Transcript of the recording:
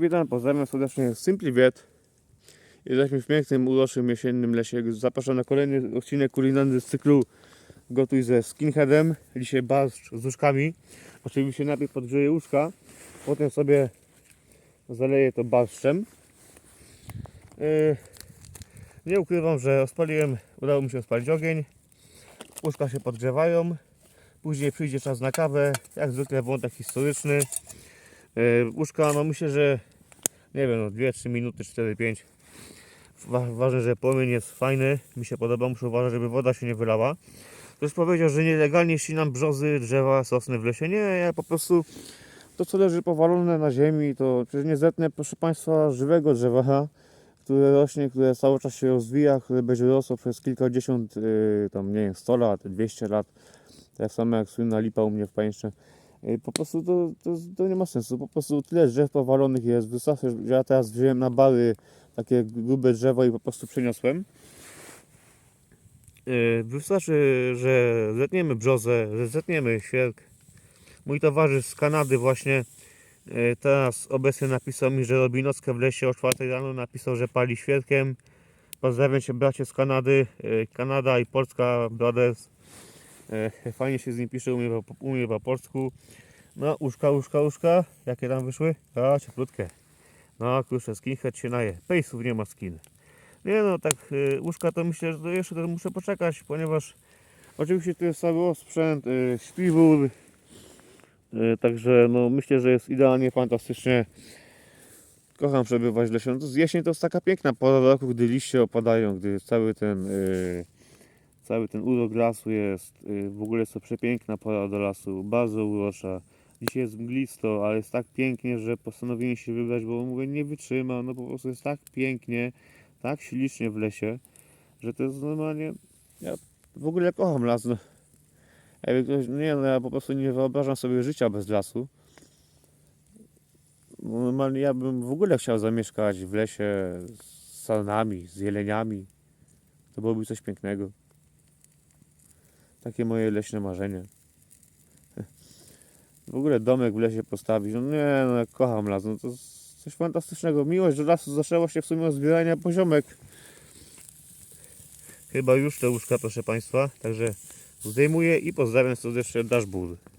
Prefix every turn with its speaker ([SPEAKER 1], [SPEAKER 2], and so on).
[SPEAKER 1] Witam, pozdrawiam serdecznie Simply Wiet. Jesteśmy w pięknym, uroczym, jesiennym lesie. Zapraszam na kolejny odcinek kulinarny z cyklu Gotuj ze skinheadem. Dzisiaj barszcz z łóżkami. Oczywiście najpierw podgrzeję łóżka, potem sobie zaleję to barszczem. Yy, nie ukrywam, że rozpaliłem, udało mi się rozpalić ogień. Łóżka się podgrzewają. Później przyjdzie czas na kawę. Jak zwykle wątek historyczny. Yy, Łóżka, no myślę, że nie wiem, no 2-3 minuty, 4-5. Wa- ważne, że płomień jest fajny, mi się podoba, muszę uważać, żeby woda się nie wylała. Ktoś powiedział, że nielegalnie ścinam brzozy, drzewa, sosny w lesie. Nie, ja po prostu to co leży powalone na ziemi, to przecież nie zetnę, proszę Państwa, żywego drzewa, które rośnie, które cały czas się rozwija, które będzie rosło przez kilkadziesiąt, yy, tam nie wiem, 100 lat, 200 lat. Tak samo jak słynna lipa u mnie w Pańszcze. Yy, Po prostu to, to, to nie ma sensu. Po prostu tyle drzew powalonych jest. Wystarczy, że ja teraz wziąłem na bary takie grube drzewo i po prostu przeniosłem. Yy, Wystarczy, że zetniemy brzozę, że zetniemy świerk. Mój towarzysz z Kanady właśnie yy, teraz obecnie napisał mi, że robi nockę w lesie o 4 rano. Napisał, że pali świerkiem. Pozdrawiam Cię bracie z Kanady. Kanada i Polska Brothers. Yy, Fajnie się z nim pisze, umie, umie po polsku. No, uszka, uszka, uszka. Jakie tam wyszły? A, cieplutkie. No, kurczę, skinhead się naje. Pejsów nie ma skin. Nie no, tak y, łóżka to myślę, że jeszcze to muszę poczekać, ponieważ oczywiście tu jest cały osprzęt, y, śpiwór. Także no myślę, że jest idealnie, fantastycznie. Kocham przebywać w lesie. No to jesień to jest taka piękna pora roku, gdy liście opadają, gdy cały ten cały ten urok lasu jest. Y, w ogóle jest to przepiękna pora do lasu, bardzo urocza. Dzisiaj jest mglisto, ale jest tak pięknie, że postanowiłem się wybrać, bo mówię, nie wytrzymam, no po prostu jest tak pięknie, tak ślicznie w lesie, że to jest normalnie, ja w ogóle kocham las, no. Jakby ktoś, nie no, ja po prostu nie wyobrażam sobie życia bez lasu. Normalnie ja bym w ogóle chciał zamieszkać w lesie z salnami, z jeleniami. To byłoby coś pięknego. Takie moje leśne marzenie. W ogóle domek w lesie postawić. No nie, no kocham las. No to coś fantastycznego. Miłość do lasu zaczęła się w sumie od zbierania poziomek. Chyba już te łóżka, proszę Państwa. Także zdejmuję i pozdrawiam serdecznie Dashboard.